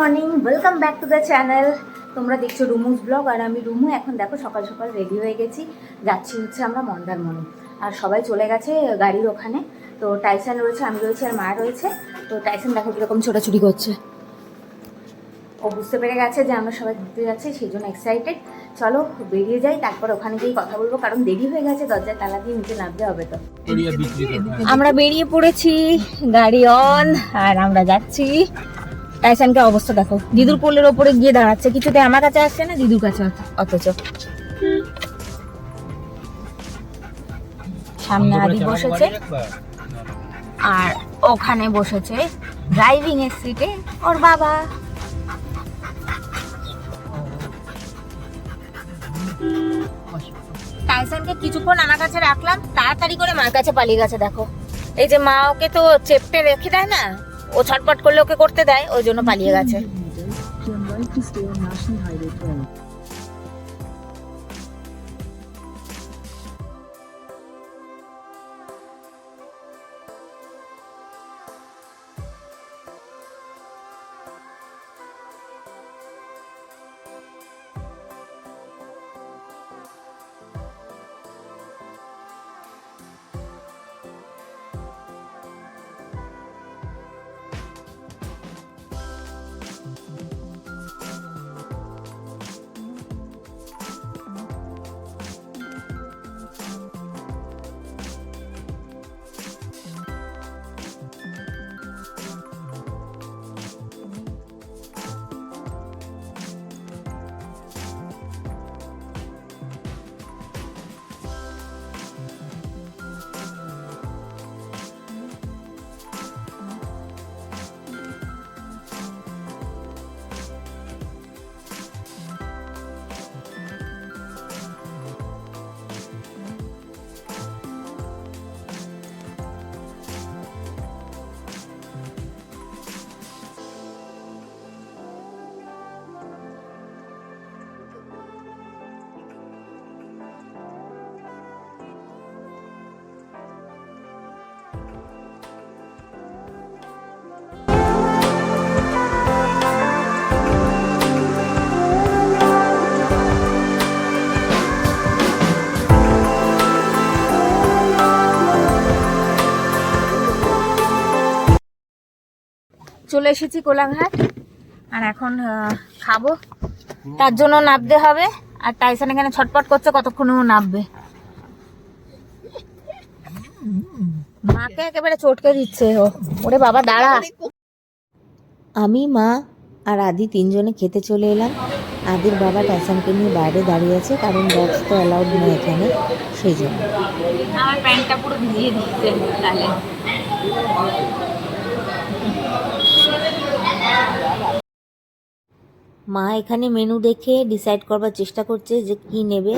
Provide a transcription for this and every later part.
Morning welcome back to the channel তোমরা দেখছ রুমুস blog আর আমি রুমু। এখন দেখো সকাল সকাল রেডি হয়ে গেছি। যাচ্ছি হচ্ছে আমরা মন্দারমণি। আর সবাই চলে গেছে গাড়ির ওখানে। তো টাইসান রয়েছে আমি রয়েছে আর মা রয়েছে। তো টাইসান দেখো কীরকম ছোটাছুটি করছে। ও বুঝতে পেরে গেছে যে আমরা সবাই ঘুরতে যাচ্ছি সেই জন্য এক্সাইটেড চলো বেরিয়ে যাই তারপর ওখানে গিয়ে কথা বলব কারণ দেরি হয়ে গেছে দরজায় তালা দিয়ে নিচে নামতে হবে তো। আমরা বেরিয়ে পড়েছি গাড়ি অন আর আমরা যাচ্ছি। টাইসানকে অবস্থা দেখো। দিদুর কোলের ওপরে গিয়ে দাঁড়াচ্ছে। কিছুতে আমার কাছে আসছে না দিদুর কাছে অথচ। সামনে আদি বসেছে। আর ওখানে বসেছে ড্রাইভিং এর সিটে ওর বাবা। টাইসানকে কিছুক্ষণ আমার কাছে রাখলাম তাড়াতাড়ি করে মার কাছে পালিয়ে গেছে দেখো। এই যে মা ওকে তো চেপটে রেখে দেয় না ও ছটপট করলে ওকে করতে দেয় ওই জন্য পালিয়ে গেছে। চলে এসেছি কোলাঘাট। আর এখন খাব। তার জন্য নামতে হবে। আর টাইসান এখানে ছটপট করছে, কতক্ষণ ও নামবে মাকে একেবারে চটকে দিচ্ছে ও। ওরে বাবা, দাঁড়া। আমি, মা আর আদি তিনজনে খেতে চলে এলাম। আদির বাবা টাইসানকে নিয়ে বাইরে দাঁড়িয়ে আছে, কারণ বক্স তো অ্যালাউড নয় এখানে, সেই জন্য। আমার প্যান্টটা পুরো ভিজিয়ে দিচ্ছে মা এখানে মেনু দেখে ডিসাইড করবার চেষ্টা করছে যে কি নেবে।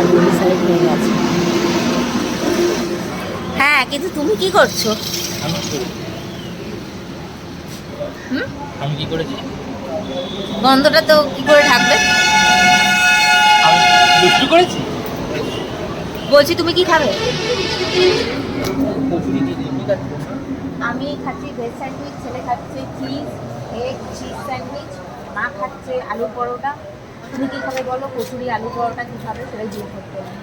আগে ডিসাইড হয়ে গেছে হ্যাঁ কিন্তু তুমি কি করছ? আমি কি? গন্ধটা তো কি করে ঢাকবে? আমি দুষ্টু করেছি? বলছি তুমি কি খাবে? আমি খাচ্ছি ভেজ স্যান্ডউইচ ছেলে খাচ্ছে চিজ এগ চিজ স্যান্ডউইচ। মা খাচ্ছে আলু পরোটা। তুমি কি খাবে বলো? কচুরি আলু পরোটা কি খাবে? সেটাই জিজ্ঞেস করতে হবে।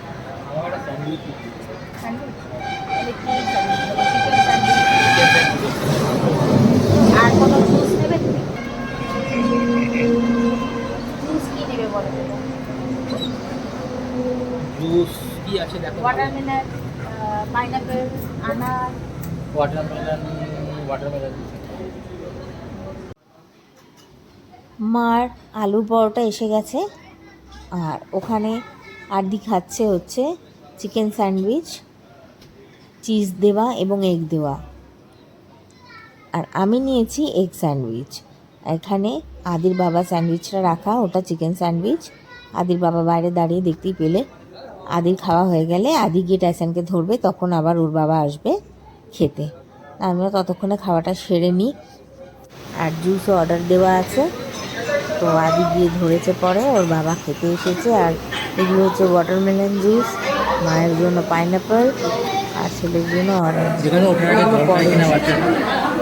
আর কোনো জুস নেবে তুমি? জুস কি নেবে বলো? জুস কি আছে দেখো। ওয়াটারমেলন পাইনাপেল আনার। ওয়াটারমেলন ওয়াটারমেলন মার আলুর পরোটা এসে গেছে। আর ওখানে আদি খাচ্ছে হচ্ছে চিকেন স্যান্ডউইচ, চিজ দেওয়া এবং এগ দেওয়া। আর আমি নিয়েছি এগ স্যান্ডউইচ। এখানে আদির বাবা স্যান্ডউইচটা রাখা, ওটা চিকেন স্যান্ডউইচ। আদির বাবা বাইরে দাঁড়িয়ে দেখতেই পেলে। আদির খাওয়া হয়ে গেলে আদি গিয়ে টাইসানকে ধরবে, তখন আবার ওর বাবা আসবে খেতে। আমিও ততক্ষণে খাওয়াটা সেরে নিই। আর জুসও অর্ডার দেওয়া আছে। তো আদি গিয়ে ধরেছে পরে ওর বাবা খেতে এসেছে। আর এগুলো হচ্ছে ওয়াটারমেলন জুস মায়ের জন্য পাইনাপল আর ছেলের জন্য অরেঞ্জ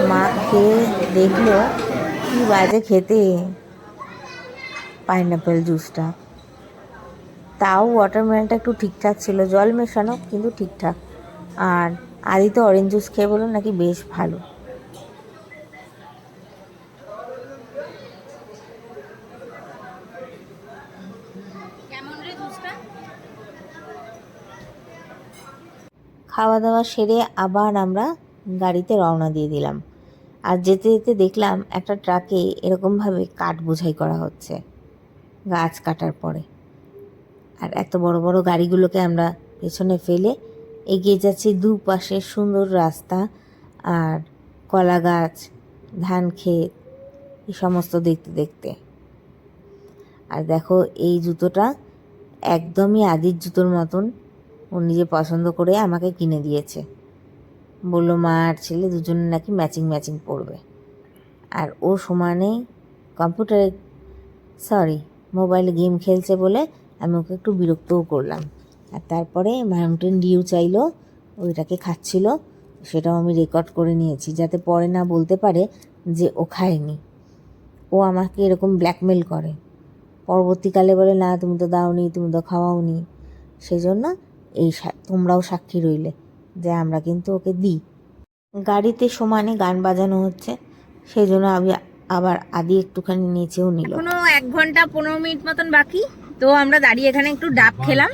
মা খেয়ে দেখল কি বাজে খেতে পাইনাপেল জুসটা তাও ওয়াটারমেলনটা একটু ঠিকঠাক ছিল জল মেশানো কিন্তু ঠিকঠাক। আর আদি তো অরেঞ্জ জুস খেয়ে বলল নাকি বেশ ভালো। খাওয়া দাওয়া সেরে আবার আমরা গাড়িতে রওনা দিয়ে দিলাম। আর যেতে যেতে দেখলাম একটা ট্রাকে এরকমভাবে কাঠ বোঝাই করা হচ্ছে, গাছ কাটার পরে। আর এত বড় বড় গাড়িগুলোকে আমরা পেছনে ফেলে এগিয়ে যাচ্ছি দুপাশে সুন্দর রাস্তা আর কলা গাছ, ধান ক্ষেত, এই সমস্ত দেখতে দেখতে। আর দেখো এই জুতোটা একদমই আদির জুতোর মতন ও নিজে পছন্দ করে আমাকে কিনে দিয়েছে। বলল, মা আর ছেলে দুজনে নাকি ম্যাচিং ম্যাচিং পড়বে আর ও সমানে কম্পিউটারে, সরি, মোবাইলে গেম খেলছে বলে আমি ওকে একটু বিরক্তও করলাম। আর তারপরে মাউন্টেন ডিউ চাইলো ওইটাকে খাচ্ছিল, সেটাও আমি রেকর্ড করে নিয়েছি, যাতে পরে না বলতে পারে যে ও খায়নি। ও আমাকে এরকম ব্ল্যাকমেল করে। পরবর্তীকালে বলে, না, তুমি তো দাওনি, তুমি তো খাওয়াওনি। সেই জন্য এই সা- তোমরাও সাক্ষী রইলে যে আমরা কিন্তু ওকে দিই। গাড়িতে সমানে গান বাজানো হচ্ছে সেই জন্য আমি আবার আদি একটুখানি নিচেও নিল। এখনও এক ঘণ্টা পনেরো মিনিট মতন বাকি তো আমরা দাঁড়িয়ে এখানে একটু ডাব খেলাম।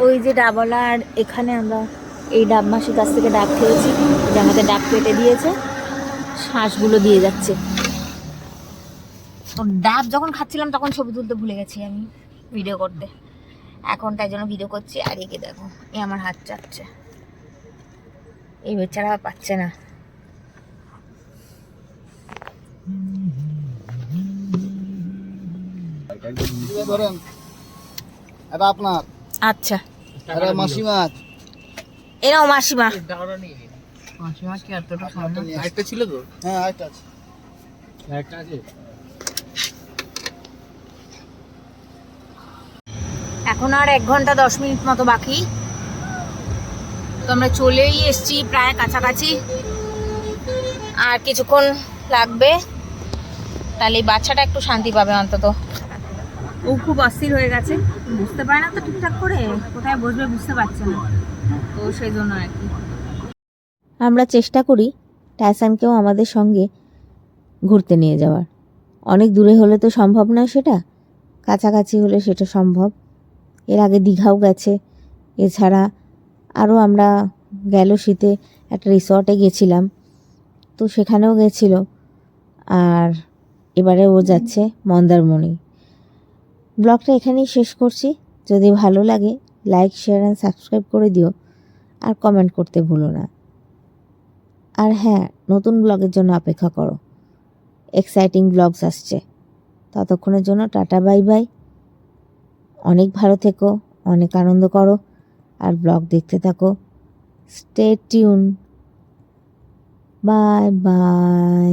ওই যে ডাবওয়ালা আর এখানে আমরা এই ডাব মাসির কাছ থেকে ডাব খেয়েছি যে আমাদের ডাব কেটে দিয়েছে শ্বাসগুলো দিয়ে যাচ্ছে। তো ডাব যখন খাচ্ছিলাম তখন ছবি তুলতে ভুলে গেছি আমি ভিডিও করতে। এখন তাই জন্য ভিডিও করছি। আর একে দেখো এ আমার হাত চাচ্ছে এই বেচারা পাচ্ছে না। ধরেন এটা আপনার? আচ্ছা। এটা এরাও মাসিমা। মাসিমা কি এতটা ছিল তো? হ্যাঁ আছে। আছে? এখন আর এক ঘণ্টা দশ মিনিট মতো বাকি। তো আমরা চলেই এসছি প্রায় কাছাকাছি। আর কিছুক্ষণ লাগবে। তাহলে এই বাচ্চাটা একটু শান্তি পাবে অন্তত। ও খুব অস্থির হয়ে গেছে। বুঝতে পারে না তো ঠিকঠাক করে। কোথায় বসবে বুঝতে পারছে না। তো সেই জন্য আর কি। আমরা চেষ্টা করি টাইসানকেও আমাদের সঙ্গে ঘুরতে নিয়ে যাওয়ার। অনেক দূরে হলে তো সম্ভব নয় সেটা। কাছাকাছি হলে সেটা সম্ভব। এর আগে দীঘাও গেছে। এছাড়া আরও আমরা গেল শীতে একটা রিসর্টে গেছিলাম। তো সেখানেও গেছিল। আর এবারে ও যাচ্ছে মন্দারমণি। ব্লগটা এখানেই শেষ করছি। যদি ভালো লাগে লাইক শেয়ার অ্যান্ড সাবস্ক্রাইব করে দিও। আর কমেন্ট করতে ভুলো না। আর হ্যাঁ নতুন ব্লগের জন্য অপেক্ষা করো। এক্সাইটিং ব্লগস আসছে। ততক্ষণের জন্য টাটা বাই বাই অনেক ভালো থেকো অনেক আনন্দ করো আর ব্লগ দেখতে থাকো। Stay tune bye bye